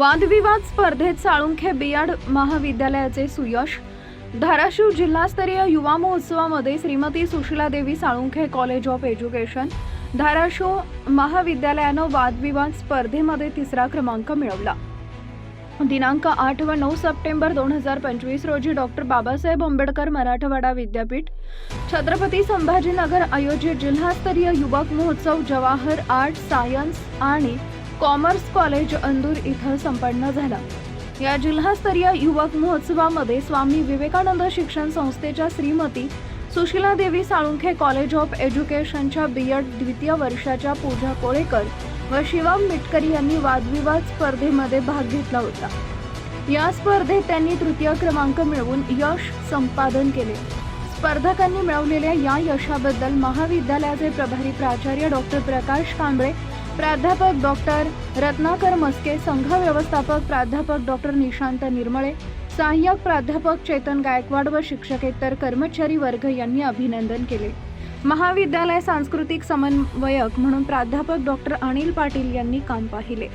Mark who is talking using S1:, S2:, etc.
S1: वादविवाद स्पर्धेत साळुंखे बियाड महाविद्यालयाचे सुयश. धाराशिव जिल्हास्तरीय युवा महोत्सवामध्ये Shrimati Sushiladevi Salunkhe college of education Dharashiv महाविद्यालयानं वादविवाद स्पर्धेमध्ये तिसरा क्रमांक मिळवला. दिनांक आठ व नऊ सप्टेंबर दोन हजार पंचवीस रोजी डॉक्टर बाबासाहेब आंबेडकर मराठवाडा विद्यापीठ. छत्रपती संभाजीनगर आयोजित जिल्हास्तरीय युवक महोत्सव जवाहर आर्ट सायन्स आणि कॉमर्स कॉलेज अंदूर इथं संपन्न झाला. या जिल्हास्तरीय युवक महोत्सवामध्ये स्वामी विवेकानंद शिक्षण संस्थेच्या श्रीमती सुशीला देवी साळुंखे कॉलेज ऑफ एज्युकेशनच्या बी एड द्वितीय वर्षाच्या पूजा कोळेकर व शिवम मिटकरी यांनी वादविवाद स्पर्धेमध्ये भाग घेतला होता. या स्पर्धेत त्यांनी तृतीय क्रमांक मिळवून यश संपादन केले. स्पर्धकांनी मिळवलेल्या या यशाबद्दल महाविद्यालयाचे प्रभारी प्राचार्य डॉक्टर प्रकाश कांबळे प्राध्यापक डॉक्टर रत्नाकर मस्के संघ व्यवस्थापक प्राध्यापक डॉक्टर निशांत निर्मळे सहाय्यक प्राध्यापक चेतन गायकवाड व शिक्षकेतर कर्मचारी वर्ग यांनी अभिनंदन केले. महाविद्यालय सांस्कृतिक समन्वयक म्हणून प्राध्यापक डॉक्टर अनिल पाटील यांनी काम पाहिले.